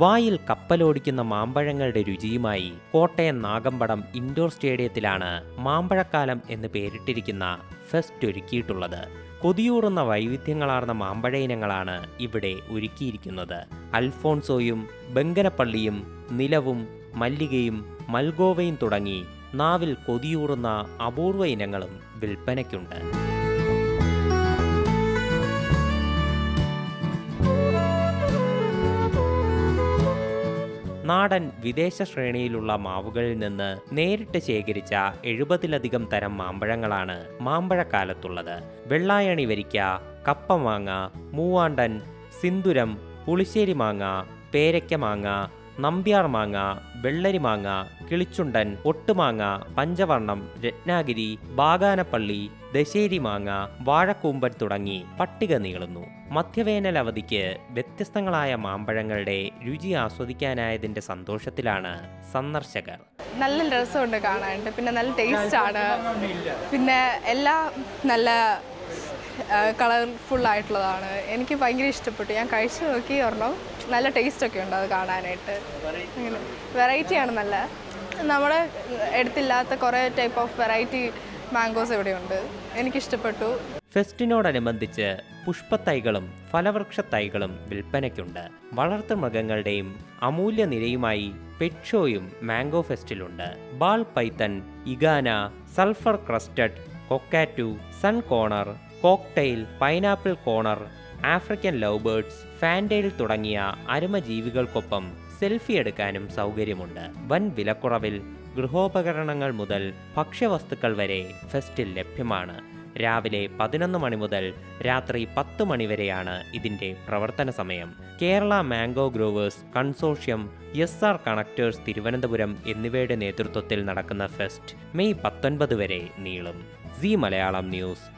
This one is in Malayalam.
വായിൽ കപ്പലോടിക്കുന്ന മാമ്പഴങ്ങളുടെ രുചിയുമായി കോട്ടയം നാഗമ്പടം ഇൻഡോർ സ്റ്റേഡിയത്തിലാണ് മാമ്പഴക്കാലം എന്ന് പേരിട്ടിരിക്കുന്ന ഫെസ്റ്റ് ഒരുക്കിയിട്ടുള്ളത്. കൊതിയൂറുന്ന വൈവിധ്യങ്ങളാർന്ന മാമ്പഴ ഇനങ്ങളാണ് ഇവിടെ ഒരുക്കിയിരിക്കുന്നത്. അൽഫോൺസോയും ബങ്കനപ്പള്ളിയും നിലവും മല്ലികയും മൽഗോവയും തുടങ്ങി നാവിൽ കൊതിയൂറുന്ന അപൂർവ ഇനങ്ങളും വിൽപ്പനയ്ക്കുണ്ട്. നാടൻ വിദേശ ശ്രേണിയിലുള്ള മാവുകളിൽ നിന്ന് നേരിട്ട് ശേഖരിച്ച എഴുപതിലധികം തരം മാമ്പഴങ്ങളാണ് മാമ്പഴക്കാലത്തുള്ളത്. വെള്ളായണി വരിക്ക കപ്പമാങ്ങ മൂവാണ്ടൻ സിന്ദുരം പുളിശ്ശേരി മാങ്ങ പേരയ്ക്ക മാങ്ങ നമ്പ്യാർ മാങ്ങ വെള്ളരി മാങ്ങ കിളിച്ചുണ്ടൻ ഒട്ടുമാങ്ങ പഞ്ചവർണം രത്നാഗിരി ബാഗാനപ്പള്ളി ദശേരി മാങ്ങ വാഴക്കൂമ്പൻ തുടങ്ങി പട്ടിക നീളുന്നു. മധ്യവേനൽ അവധിക്ക് വ്യത്യസ്തങ്ങളായ മാമ്പഴങ്ങളുടെ രുചി ആസ്വദിക്കാനായതിന്റെ സന്തോഷത്തിലാണ് സന്ദർശകർ. നല്ല രസമുണ്ട് കാണാനുണ്ട് പിന്നെ നല്ല ടേസ്റ്റ് ആണ്. പിന്നെ എല്ലാ നല്ല കളർഫുൾ ആയിട്ടുള്ളതാണ്. എനിക്ക് ഭയങ്കര ഇഷ്ടപ്പെട്ടു. ഞാൻ കഴിച്ചു നോക്കി ഒരെണ്ണം. നല്ല ടേസ്റ്റ് ഒക്കെ ഉണ്ട് അത് കാണാനായിട്ട്. അങ്ങനെ. വെറൈറ്റിയാണ് നല്ല. നമ്മുടെ എടുത്തില്ലാത്ത കുറേ ടൈപ്പ് ഓഫ് വെറൈറ്റി മാംഗോസ് ഇവിടെയുണ്ട്. എനിക്കിഷ്ടപ്പെട്ടു. ഫെസ്റ്റിനോടനുബന്ധിച്ച് പുഷ്പത്തൈകളും ഫലവൃക്ഷ തൈകളും വിൽപ്പനയ്ക്കുണ്ട്. വളർത്തു മൃഗങ്ങളുടെയും അമൂല്യ നിരയുമായി പെറ്റ് ഷോയും mango ഫെസ്റ്റിലുണ്ട്. Ball python iguana sulphur crested cockatoo sun conure cockatiel pineapple conure African lovebirds fantail തുടങ്ങിയ അരുമജീവികൾക്കൊപ്പം സെൽഫി എടുക്കാനും സൗകര്യമുണ്ട്. വൻ വിലക്കുറവിൽ ഗൃഹോപകരണങ്ങൾ മുതൽ ഭക്ഷ്യവസ്തുക്കൾ വരെ ഫെസ്റ്റിൽ ലഭ്യമാണ്. രാവിലെ പതിനൊന്ന് മണി മുതൽ രാത്രി പത്ത് മണി വരെയാണ് ഇതിന്റെ പ്രവർത്തന സമയം. Kerala mango growers consortium S R connectors Thiruvananthapuram എന്നിവയുടെ നേതൃത്വത്തിൽ നടക്കുന്ന ഫെസ്റ്റ് മെയ് പത്തൊൻപത് വരെ നീളും. C Malayalam news